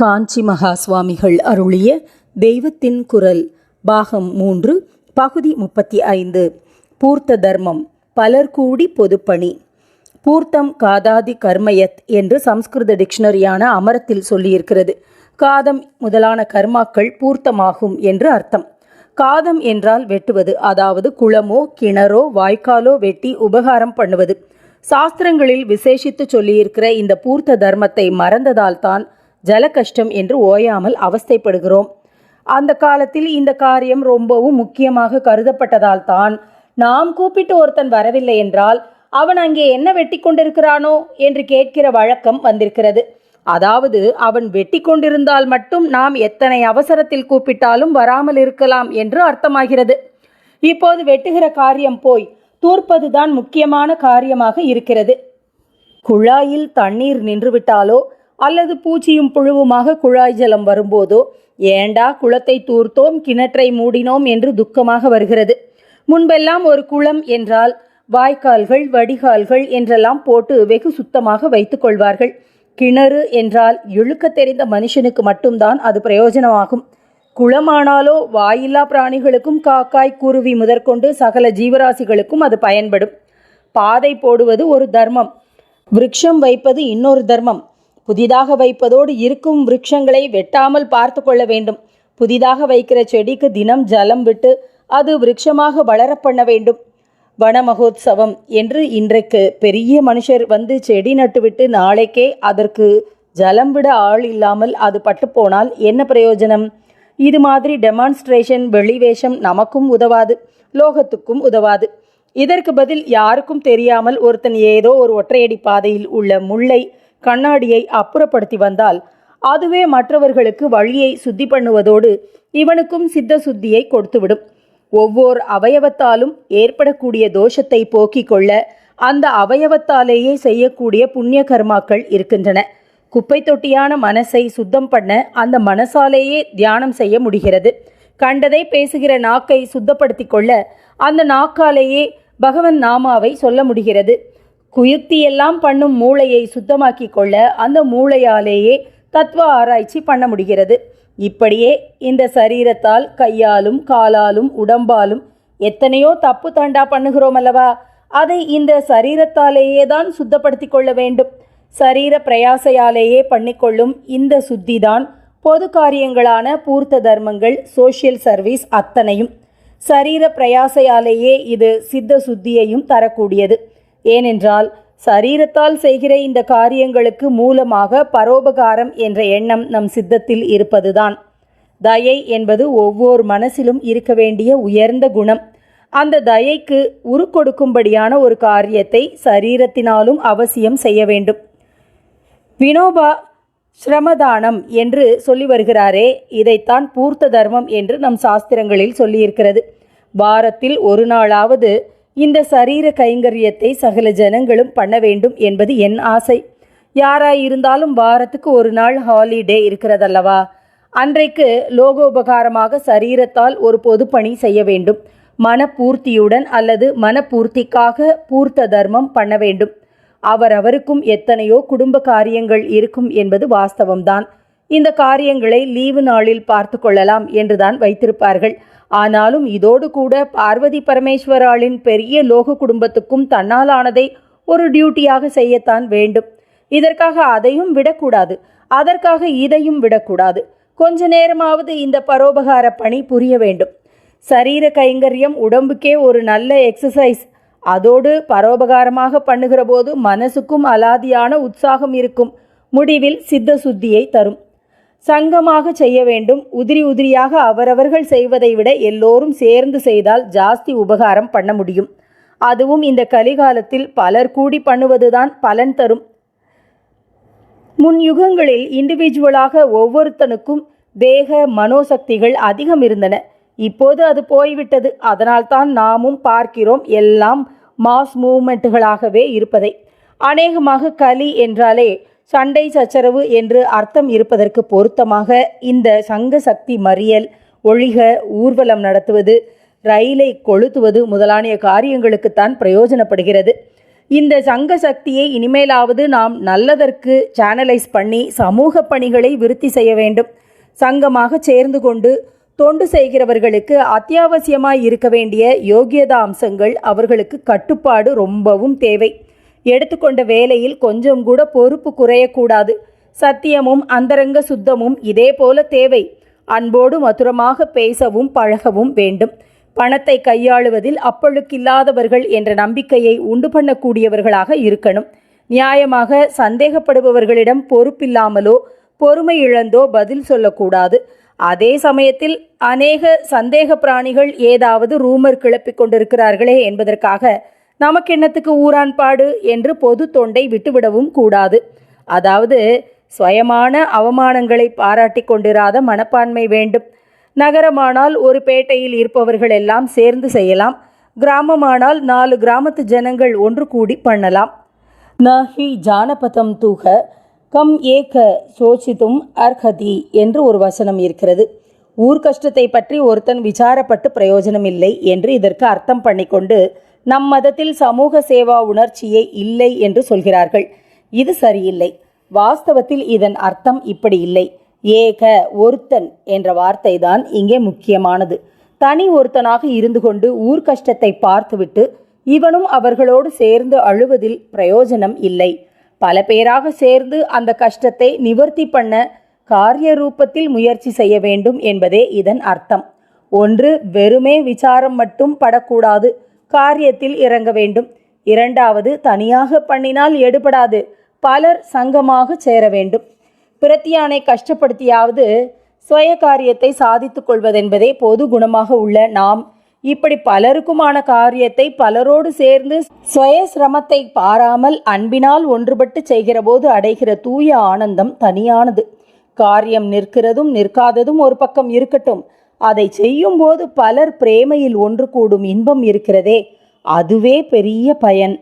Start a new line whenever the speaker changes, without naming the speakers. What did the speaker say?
காஞ்சி மகா சுவாமிகள் அருளிய தெய்வத்தின் குரல் பாகம் மூன்று பகுதி முப்பத்தி ஐந்து. பூர்த்த தர்மம் பலர் கூடி பொதுப்பணி. பூர்த்தம் காதாதி கர்மயத் என்று சம்ஸ்கிருத டிக்ஷனரியான அமரத்தில் சொல்லியிருக்கிறது. காதம் முதலான கர்மாக்கள் பூர்த்தமாகும் என்று அர்த்தம். காதம் என்றால் வெட்டுவது அதாவது குளமோ கிணறோ வாய்க்காலோ வெட்டி உபகாரம் பண்ணுவது. சாஸ்திரங்களில் விசேஷித்து சொல்லியிருக்கிற இந்த பூர்த்த தர்மத்தை மறந்ததால் தான் ஜல கஷ்டம் என்று ஓயாமல் அவஸ்தைப்படுகிறோம். அந்த காலத்தில் இந்த காரியம் ரொம்பவும் முக்கியமாக கருதப்பட்டதால் தான் நாம் கூப்பிட்டு ஒருத்தன் வரவில்லை என்றால் அவன் அங்கே என்ன வெட்டி கொண்டிருக்கிறானோ என்று கேட்கிற வழக்கம் வந்திருக்கிறது. அதாவது அவன் வெட்டி கொண்டிருந்தால் மட்டும் நாம் எத்தனை அவசரத்தில் கூப்பிட்டாலும் வராமல் இருக்கலாம் என்று அர்த்தமாகிறது. இப்போது வெட்டுகிற காரியம் போய் தூர்ப்பதுதான் முக்கியமான காரியமாக இருக்கிறது. குழாயில் தண்ணீர் நின்றுவிட்டாலோ அல்லது பூச்சியும் புழுவுமாக குழாய் ஜலம் வரும்போதோ ஏண்டா குளத்தை தூர்த்தோம் கிணற்றை மூடினோம் என்று துக்கமாக வருகிறது. முன்பெல்லாம் ஒரு குளம் என்றால் வாய்க்கால்கள் வடிகால்கள் என்றெல்லாம் போட்டு வெகு சுத்தமாக வைத்துக் கொள்வார்கள். கிணறு என்றால் இழுக்க தெரிந்த மனுஷனுக்கு மட்டும்தான் அது பிரயோஜனமாகும். குளமானாலோ வாயில்லா பிராணிகளுக்கும் காக்காய் குருவி முதற்கொண்டு சகல ஜீவராசிகளுக்கும் அது பயன்படும். பாதை போடுவது ஒரு தர்மம். விருட்சம் வைப்பது இன்னொரு தர்மம். புதிதாக வைப்பதோடு இருக்கும் விருட்சங்களை வெட்டாமல் பார்த்து கொள்ள வேண்டும். புதிதாக வைக்கிற செடிக்கு தினம் ஜலம் விட்டு அது விருட்சமாக வளர பண்ண வேண்டும். வன மகோத்சவம் என்று இன்றைக்கு பெரிய மனுஷர் வந்து செடி நட்டுவிட்டு நாளைக்கே அதற்கு ஜலம் விட ஆள் இல்லாமல் அது பட்டுப்போனால் என்ன பிரயோஜனம்? இது மாதிரி டெமான்ஸ்ட்ரேஷன் வெளிவேஷம் நமக்கும் உதவாது லோகத்துக்கும் உதவாது. இதற்கு பதில் யாருக்கும் தெரியாமல் ஒருத்தன் ஏதோ ஒரு ஒற்றையடி பாதையில் உள்ள முல்லை கண்ணாடியை அப்புறப்படுத்தி வந்தால் அதுவே மற்றவர்களுக்கு வழியை சுத்தி பண்ணுவதோடு இவனுக்கும் சித்த சுத்தியை கொடுத்துவிடும். ஒவ்வொரு அவயவத்தாலும் ஏற்படக்கூடிய தோஷத்தை போக்கிக் கொள்ள அந்த அவயவத்தாலேயே செய்யக்கூடிய புண்ணிய கர்மாக்கள் இருக்கின்றன. குப்பை தொட்டியான மனசை சுத்தம் பண்ண அந்த மனசாலேயே தியானம் செய்ய முடிகிறது. கண்டதை பேசுகிற நாக்கை சுத்தப்படுத்தி கொள்ள அந்த நாக்காலேயே பகவன் நாமாவை சொல்ல முடிகிறது. குயுக்தியெல்லாம் பண்ணும் மூளையை சுத்தமாக்கி கொள்ள அந்த மூளையாலேயே தத்துவ ஆராய்ச்சி பண்ண முடிகிறது. இப்படியே இந்த சரீரத்தால் கையாலும் காலாலும் உடம்பாலும் எத்தனையோ தப்பு தண்டா பண்ணுகிறோம் அல்லவா? அதை இந்த சரீரத்தாலேயே தான் சுத்தப்படுத்தி கொள்ள வேண்டும். சரீர பிரயாசையாலேயே பண்ணிக்கொள்ளும் இந்த சுத்தி தான் பொது காரியங்களான பூர்த்த தர்மங்கள் சோஷியல் சர்வீஸ் அத்தனையும். சரீர பிரயாசையாலேயே இது சித்த சுத்தியையும் தரக்கூடியது. ஏனென்றால் சரீரத்தால் செய்கிற இந்த காரியங்களுக்கு மூலமாக பரோபகாரம் என்ற எண்ணம் நம் சித்தத்தில் இருப்பதுதான். தயை என்பது ஒவ்வொரு மனசிலும் இருக்க வேண்டிய உயர்ந்த குணம். அந்த தயைக்கு உருக்கொடுக்கும்படியான ஒரு காரியத்தை சரீரத்தினாலும் அவசியம் செய்ய வேண்டும். வினோபா ஸ்ரமதானம் என்று சொல்லி வருகிறாரே இதைத்தான் பூர்த்த தர்மம் என்று நம் சாஸ்திரங்களில் சொல்லியிருக்கிறது. வாரத்தில் ஒரு நாளாவது இந்த சரீர கைங்கரியத்தை சகல ஜனங்களும் பண்ண வேண்டும் என்பது என் ஆசை. யாராயிருந்தாலும் வாரத்துக்கு ஒரு நாள் ஹாலிடே இருக்கிறதல்லவா? அன்றைக்கு லோகோபகாரமாக சரீரத்தால் ஒரு பொது பணி செய்ய வேண்டும். மனப்பூர்த்தியுடன் அல்லது மனப்பூர்த்திக்காக பூர்த்த தர்மம் பண்ண வேண்டும். அவரவருக்கும் எத்தனையோ குடும்ப காரியங்கள் இருக்கும் என்பது வாஸ்தவம்தான். இந்த காரியங்களை லீவு நாளில் பார்த்து கொள்ளலாம் என்றுதான் வைத்திருப்பார்கள். ஆனாலும் இதோடு கூட பார்வதி பரமேஸ்வராளின் பெரிய லோக குடும்பத்துக்கும் தன்னாலானதை ஒரு டியூட்டியாக செய்யத்தான் வேண்டும். இதற்காக அதையும் விடக்கூடாது. அதற்காக இதையும் விடக்கூடாது. கொஞ்ச நேரமாவது இந்த பரோபகார பணி புரிய வேண்டும். சரீர கைங்கரியம் உடம்புக்கே ஒரு நல்ல எக்ஸசைஸ். அதோடு பரோபகாரமாக பண்ணுகிற போது மனசுக்கும் அலாதியான உற்சாகம் இருக்கும். முடிவில் சித்த சுத்தியை தரும். சங்கமாக செய்ய வேண்டும். உதிரி உதிரியாக அவரவர்கள் செய்வதை விட எல்லோரும் சேர்ந்து செய்தால் ஜாஸ்தி உபகாரம் பண்ண முடியும். அதுவும் இந்த கலிகாலத்தில் பலர் கூடி பண்ணுவதுதான் பலன் தரும். முன் யுகங்களில் இண்டிவிஜுவலாக ஒவ்வொருத்தனுக்கும் தேக மனோசக்திகள் அதிகம் இருந்தன. இப்போது அது போய்விட்டது. அதனால்தான் நாமும் பார்க்கிறோம். எல்லாம் மாஸ் மூமெண்ட்டுகளாகவே இருப்பதை. அநேகமாக கலி என்றாலே சண்டை சச்சரவு என்று அர்த்தம் இருப்பதற்கு பொருத்தமாக இந்த சங்க சக்தி மறியல் ஒழிக ஊர்வலம் நடத்துவது ரயிலை கொளுத்துவது முதலான காரியங்களுக்குத்தான் பிரயோஜனப்படுகிறது. இந்த சங்க சக்தியை இனிமேலாவது நாம் நல்லதற்கு சேனலைஸ் பண்ணி சமூக பணிகளை விருத்தி செய்ய வேண்டும். சங்கமாக சேர்ந்து கொண்டு தொண்டு செய்கிறவர்களுக்கு அத்தியாவசியமாய் இருக்க வேண்டிய யோகியதா அம்சங்கள் அவர்களுக்கு கட்டுப்பாடு ரொம்பவும் தேவை. எடுத்துக்கொண்ட வேலையில் கொஞ்சம் கூட பொறுப்பு குறையக்கூடாது. சத்தியமும் அந்தரங்க சுத்தமும் இதே போல தேவை. அன்போடு மதுரமாக பேசவும் பழகவும் வேண்டும். பணத்தை கையாளுவதில் அப்பழுக்கில்லாதவர்கள் என்ற நம்பிக்கையை உண்டு பண்ணக்கூடியவர்களாக இருக்கணும். நியாயமாக சந்தேகப்படுபவர்களிடம் பொறுப்பில்லாமலோ பொறுமை இழந்தோ பதில் சொல்லக்கூடாது. அதே சமயத்தில் அநேக சந்தேக பிராணிகள் ஏதாவது ரூமர் கிளப்பிக் கொண்டிருக்கிறார்களே என்பதற்காக நமக்கென்னத்துக்கு ஊரான்பாடு என்று பொது தொண்டை விட்டுவிடவும் கூடாது. அதாவது சுயமான அவமானங்களை பாராட்டி கொண்டிராத மனப்பான்மை வேண்டும். நகரமானால் ஒரு பேட்டையில் இருப்பவர்கள் எல்லாம் சேர்ந்து செய்யலாம். கிராமமானால் நாலு கிராமத்து ஜனங்கள் ஒன்று கூடி பண்ணலாம். நஹி ஜானபதம் தூக கம் ஏக சோசித்தும் அர்ஹதி என்று ஒரு வசனம் இருக்கிறது. ஊர் கஷ்டத்தை பற்றி ஒருத்தன் விசாரப்பட்டு பிரயோஜனம் இல்லை என்று இதற்கு அர்த்தம் பண்ணிக்கொண்டு நம் மதத்தில் சமூக சேவா உணர்ச்சியே இல்லை என்று சொல்கிறார்கள். இது சரியில்லை. வாஸ்தவத்தில் இதன் அர்த்தம் இப்படி இல்லை. ஏக ஒருத்தன் என்ற வார்த்தை தான் இங்கே முக்கியமானது. தனி ஒருத்தனாக இருந்து கொண்டு ஊர் கஷ்டத்தை பார்த்துவிட்டு இவனும் அவர்களோடு சேர்ந்து அழுவதில் பிரயோஜனம் இல்லை. பல பேராக சேர்ந்து அந்த கஷ்டத்தை நிவர்த்தி பண்ண காரிய ரூபத்தில் முயற்சி செய்ய வேண்டும் என்பதே இதன் அர்த்தம். ஒன்று வெறுமே விசாரம் மட்டும் படக்கூடாது. காரியத்தில் இறங்க வேண்டும். இரண்டாவது தனியாக பண்ணினால் எடுபடாது. பலர் சங்கமாக சேர வேண்டும். பிரத்தியானை கஷ்டப்படுத்தியாவது சுய காரியத்தை சாதித்து கொள்வதென்பதே பொது குணமாக உள்ள நாம். இப்படி பலருக்குமான காரியத்தை பலரோடு சேர்ந்து சுய சிரமத்தை பாராமல் அன்பினால் ஒன்றுபட்டு செய்கிறபோது அடைகிற தூய ஆனந்தம் தனியானது. காரியம் நிற்கிறதும் நிற்காததும் ஒரு பக்கம் இருக்கட்டும். அதை செய்யும்போது பலர் பிரேமையில் ஒன்று கூடும் இன்பம் இருக்கிறதே. அதுவே பெரிய பயன்.